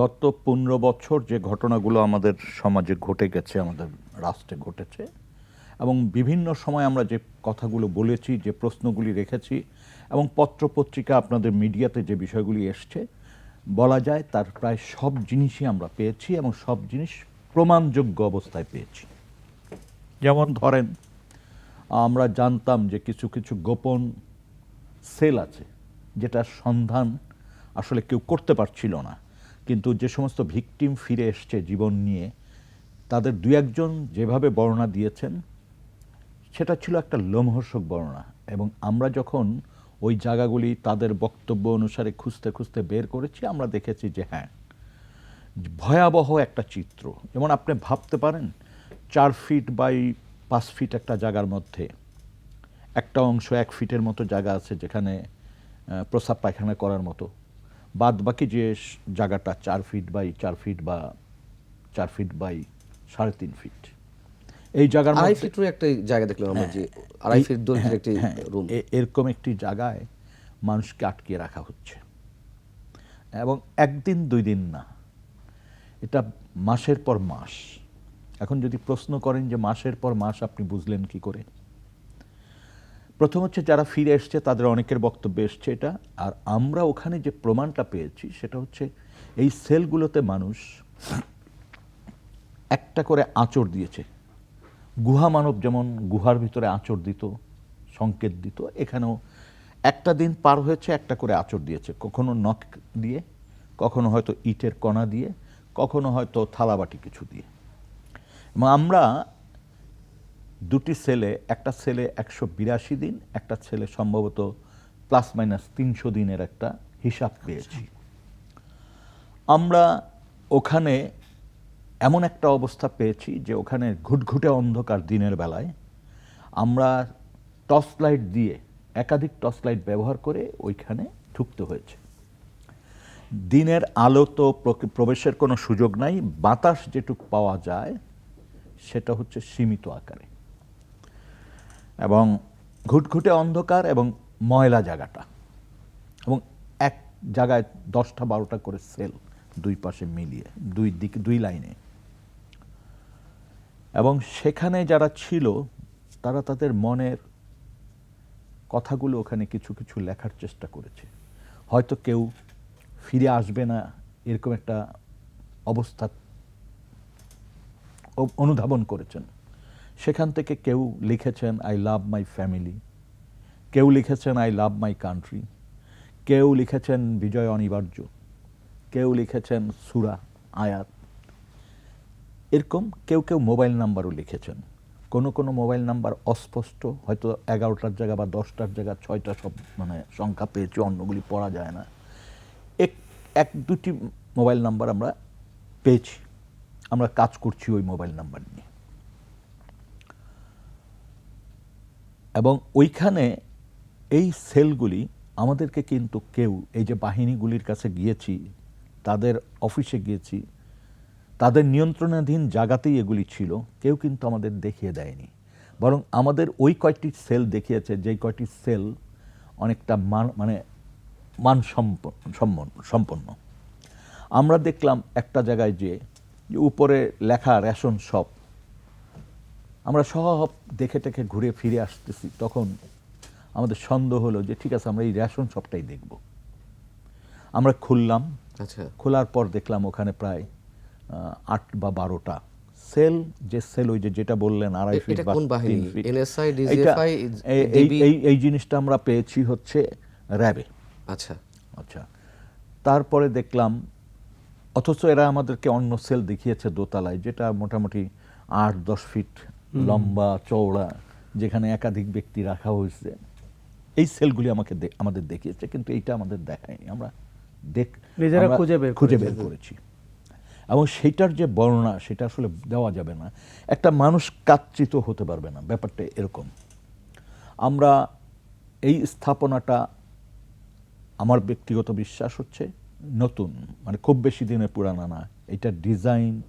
গত পনেরো বছর যে ঘটনাগুলো আমাদের সমাজে ঘটে গেছে, আমাদের রাষ্ট্রে ঘটেছে, এবং বিভিন্ন সময় আমরা যে কথাগুলো বলেছি, যে প্রশ্নগুলি রেখেছি, এবং পত্রপত্রিকা আপনাদের মিডিয়াতে যে বিষয়গুলি এসছে, বলা যায় তার প্রায় সব জিনিসই আমরা পেয়েছি এবং সব জিনিস প্রমাণযোগ্য অবস্থায় পেয়েছি। যেমন ধরেন, আমরা জানতাম যে কিছু কিছু গোপন সেল আছে, যেটার সন্ধান আসলে কেউ করতে পারছিল না। কিন্তু যে সমস্ত ভিকটিম ফিরে এসছে জীবন নিয়ে, তাদের দু একজন যেভাবে বর্ণনা দিয়েছেন, সেটা ছিল একটা লোমহর্ষক বর্ণনা। এবং আমরা যখন ওই জায়গাগুলি তাদের বক্তব্য অনুসারে খুঁজতে খুঁজতে বের করেছি, আমরা দেখেছি যে হ্যাঁ ভয়াবহ একটা চিত্র। যেমন আপনি ভাবতে পারেন, চার ফিট বাই পাঁচ ফিট একটা জায়গার মধ্যে, একটা অংশ এক ফিটের মতো জায়গা আছে যেখানে প্রস্রাব পায়খানা করার মতো। বাদ বাকি যে জায়গাটা চার ফিট বাই চার ফিট বা চার ফিট বাই সাড়ে তিন ফিট এই জায়গার আড়াই ফিটের একটা জায়গা দেখলাম আমরা যে আড়াই ফিট দৈর্ঘ্যের একটি হ্যাঁ, রুম এরকম একটি জায়গায় মানুষকে আটকে রাখা হচ্ছে। এবং একদিন দুই দিন না। এটা মাসের পর মাস। এখন যদি প্রশ্ন করেন যে মাসের পর মাস আপনি বুঝলেন কি করে? প্রথম হচ্ছে যারা ফিরে এসছে, তাদের অনেকের বক্তব্য এসছে এটা। আর আমরা ওখানে যে প্রমাণটা পেয়েছি, সেটা হচ্ছে এই সেলগুলোতে মানুষ একটা করে আঁচড় দিয়েছে। গুহা মানব যেমন গুহার ভিতরে আঁচড় দিত, সংকেত দিত, এখানেও একটা দিন পার হয়েছে, একটা করে আঁচড় দিয়েছে। কখনো নখ দিয়ে, কখনো হয়তো ইটের কণা দিয়ে, কখনো হয়তো থালাবাটি কিছু দিয়ে। এবং আমরা দুটি সেলে একটা সেলে একশো বিরাশি দিন একটা ছেলে সম্ভবত প্লাস মাইনাস তিনশো দিনের একটা হিসাব পেয়েছি। আমরা ওখানে এমন একটা অবস্থা পেয়েছি যে ওখানে ঘুটঘুটে অন্ধকার দিনের বেলায় আমরা টর্চ লাইট দিয়ে একাধিক টর্চ লাইট ব্যবহার করে ওইখানে ঢুকতে হয়েছে। দিনের আলো তো প্রবেশের কোনো সুযোগ নাই বাতাস যেটুক পাওয়া যায় সেটা হচ্ছে সীমিত আকারে। এবং ঘুটঘুটে অন্ধকার এবং ময়লা জায়গাটা। এবং এক জায়গায় দশটা বারোটা করে সেল দুই পাশে মিলিয়ে, দুই দিক, দুই লাইনে। এবং সেখানে যারা ছিল, তারা তাদের মনের কথাগুলো ওখানে কিছু কিছু লেখার চেষ্টা করেছে। হয়তো কেউ ফিরে আসবে না, এরকম একটা অবস্থা অনুধাবন করেছেন। সেখান থেকে কেউ লিখেছেন আই লাভ মাই ফ্যামিলি কেউ লিখেছেন আই লাভ মাই কান্ট্রি কেউ লিখেছেন, বিজয় অনিবার্য. কেউ লিখেছেন, সুরা, আয়াত. এরকম কেউ কেউ মোবাইল নাম্বারও লিখেছেন। কোনো কোনো মোবাইল নাম্বার অস্পষ্ট, হয়তো এগারোটার জায়গা বা দশটার জায়গা, ছয়টা সব মানে সংখ্যা পেয়েছি, অন্যগুলি পড়া যায় না। এক এক, দুটি মোবাইল নাম্বার আমরা পেয়েছি। আমরা কাজ করছি ওই মোবাইল নাম্বার নিয়ে। এবং ওইখানে এই সেলগুলি আমাদেরকে কিন্তু কেউ, এই যে বাহিনীগুলির কাছে গিয়েছি, তাদের অফিসে গিয়েছি, তাদের নিয়ন্ত্রণাধীন জায়গাতেই এগুলি ছিল, কেউ কিন্তু আমাদের দেখিয়ে দেয়নি। বরং আমাদের ওই কয়টি সেল দেখিয়েছে, যেই কয়টি সেল অনেকটা মান মানে মান সম্পন্ন। আমরা দেখলাম একটা জায়গায় যে উপরে লেখা রেশন শপ আমরা সব দেখে টেখে ঘুরে ফিরে আসতেছি তখন আমাদের সন্দেহ হলো যে ঠিক আছে আমরা এই রেশন শপটাই দেখব। আমরা খুললাম। আচ্ছা। খোলার পর দেখলাম ওখানে প্রায় আট বা বারোটা সেল যে সেল ওই যে যেটা বললেন আড়াই ফিট বা তিন ফিট। এই এই জিনিসটা আমরা পেয়েছি হচ্ছে র্যাবে। আচ্ছা। আচ্ছা। তারপরে দেখলাম অথচ এরা আমাদেরকে অন্য সেল দেখিয়েছে দোতলায় যেটা মোটামুটি আট দশ ফিট লম্বা চওড়া যেখানে একাধিক ব্যক্তি রাখা হয়েছে। এই সেলগুলি আমাকে আমাদের দেখিয়েছে কিন্তু এইটা আমাদের দেখায়নি। আমরা দেখ খুঁজে বের খুঁজে বের করেছি। এবং সেইটার যে বর্ণনা সেটা আসলে দেওয়া যাবে না। একটা মানুষ কাচ্চিত হতে পারবে না ব্যাপারটা এরকম। আমরা এই স্থাপনাটা আমার ব্যক্তিগত বিশ্বাস হচ্ছে নতুন মানে খুব বেশি দিনের পুরানা না। এটার ডিজাইন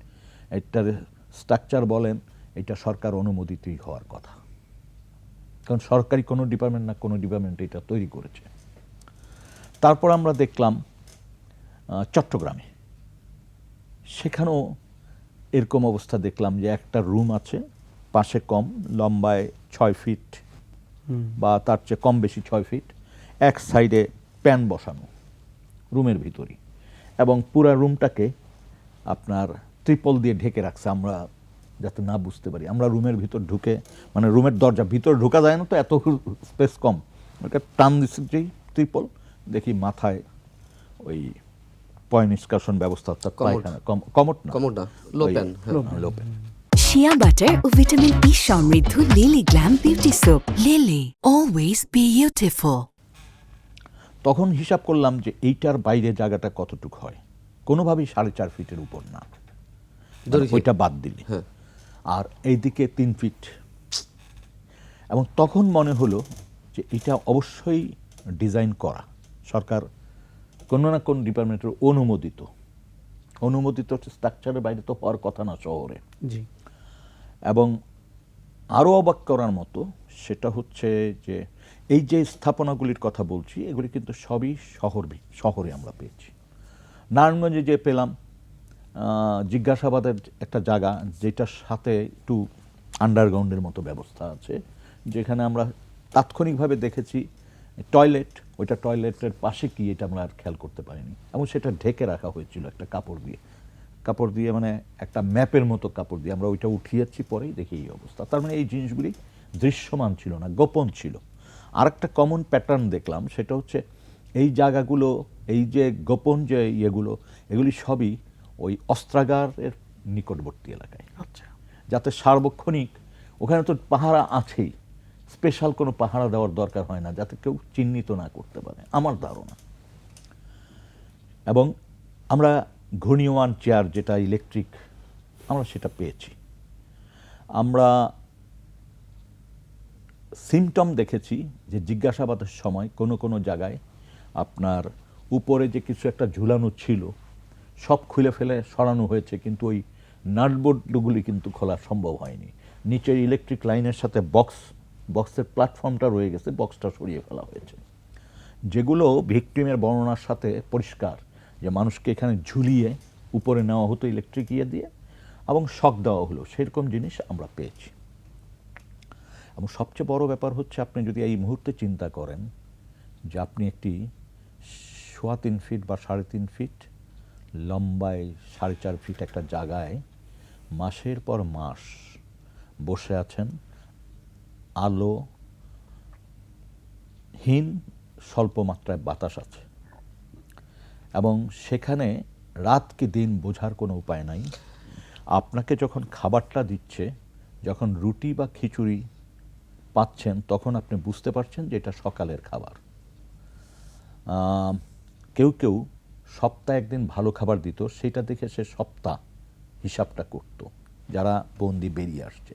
এটার স্ট্রাকচার বলেন এটা সরকার অনুমোদিতই হওয়ার কথা। কারণ সরকারি কোনো ডিপার্টমেন্ট না কোনো ডিপার্টমেন্ট এটা তৈরি করেছে। তারপর আমরা দেখলাম চট্টগ্রামে। সেখানেও এরকম অবস্থা দেখলাম যে একটা রুম আছে পাশে কম লম্বায় ছয় ফিট বা তার চেয়ে কম বেশি ছয় ফিট। এক সাইডে প্যান বসানো রুমের ভিতরই। এবং পুরা রুমটাকে আপনার ত্রিপল দিয়ে ঢেকে রাখছে আমরা যাতে না বুঝতে পারি। আমরা রুমের ভিতর ঢুকে মানে রুমের দরজা ভিতর ঢোকা যায় না তো এত স্পেস কম। ওটা টান দিচ্ছে যেই ত্রিপল দেখি মাথায় ওই পয় নিষ্কাশন ব্যবস্থা অর্থাৎ কমোড। পায়খানা কম- না। কমোড না, ওই- pan, হ্যাঁ। শিয়া বাটার ও ভিটামিন ই সমৃদ্ধ Lily glam beauty soap Lily always beautiful তখন হিসাব করলাম যে এইটার বাইরে জায়গাটা কতটুকু হয়। কোনোভাবেই সাড়ে চার ফিটের উপর না। মানে ওইটা বাদ দিলে। হ্যাঁ। আর এইদিকে তিন ফিট। এবং তখন মনে হলো যে এটা অবশ্যই ডিজাইন করা। সরকার কোনো না কোন ডিপার্টমেন্টের অনুমোদিত। অনুমোদিত স্ট্রাকচারের বাইরে তো হওয়ার কথা না শহরে। জি। এবং আরও অবাক করার মতো সেটা হচ্ছে যে এই যে স্থাপনাগুলির কথা বলছি এগুলি কিন্তু সবই শহর শহরে আমরা পেয়েছি। নারায়ণগঞ্জে যে পেলাম জিজ্ঞাসাবাদের একটা জায়গা যেটার সাথে একটু আন্ডারগ্রাউন্ডের মতো ব্যবস্থা আছে, যেখানে আমরা তাৎক্ষণিকভাবে দেখেছি টয়লেট ওইটা টয়লেটের পাশে কি এটা আমরা আর খেয়াল করতে পারিনি। এবং সেটা ঢেকে রাখা হয়েছিল একটা কাপড় দিয়ে। কাপড় দিয়ে মানে একটা ম্যাপের মতো কাপড় দিয়ে। আমরা ওইটা উঠিয়েছি, পরেই দেখি এই অবস্থা। তার মানে এই জিনিসগুলি দৃশ্যমান ছিল না, গোপন ছিল। আরেকটা কমন প্যাটার্ন দেখলাম, সেটা হচ্ছে এই জায়গাগুলো, এই যে গোপন যে ইয়েগুলো, এগুলি সবই ওই অস্ত্রাগারের নিকটবর্তী এলাকায়। আচ্ছা। যাতে সার্বক্ষণিক ওখানে তো পাহারা আছেই স্পেশাল কোনো পাহারা দেওয়ার দরকার হয় না যাতে কেউ চিহ্নিত না করতে পারে আমার ধারণা। এবং আমরা ঘূর্ণীয়মান চেয়ার যেটা ইলেকট্রিক আমরা সেটা পেয়েছি। আমরা সিমটম দেখেছি যে জিজ্ঞাসাবাদের সময় কোনো কোনো জায়গায় আপনার উপরে যে কিছু একটা ঝুলানো ছিল সব খুলে ফেলে সরানো হয়েছে, কিন্তু ওই নাটবোর্ডগুলি কিন্তু খোলা সম্ভব হয়নি। নিচের ইলেকট্রিক লাইনের সাথে বক্স বক্সের প্ল্যাটফর্মটা রয়ে গেছে বক্সটা সরিয়ে ফেলা হয়েছে। যেগুলো ভিকটিমের বর্ণনার সাথে পরিষ্কার, যে মানুষকে এখানে ঝুলিয়ে উপরে নেওয়া হতো ইলেকট্রিক ইয়ে দিয়ে, এবং শক দেওয়া হলো, সেরকম জিনিস আমরা পেয়েছি। এবং সবচেয়ে বড় ব্যাপার হচ্ছে, আপনি যদি এই মুহূর্তে চিন্তা করেন যে আপনি একটি সোয়া তিন ফিট বা সাড়ে তিন ফিট লম্বায় সাড়ে চার ফিট একটা জায়গায় মাসের পর মাস বসে আছেন আলো হীন স্বল্প মাত্রায় বাতাস আছে। এবং সেখানে রাত কি দিন বোঝার কোনো উপায় নাই। আপনাকে যখন খাবারটা দিচ্ছে, যখন রুটি বা খিচুড়ি পাচ্ছেন, তখন আপনি বুঝতে পারছেন যে এটা সকালের খাবার। কেউ কেউ সপ্তাহে একদিন ভালো খাবার দিত, সেটা দেখে সে সপ্তাহ হিসাবটা করত, যারা বন্দি বেরিয়ে আসছে।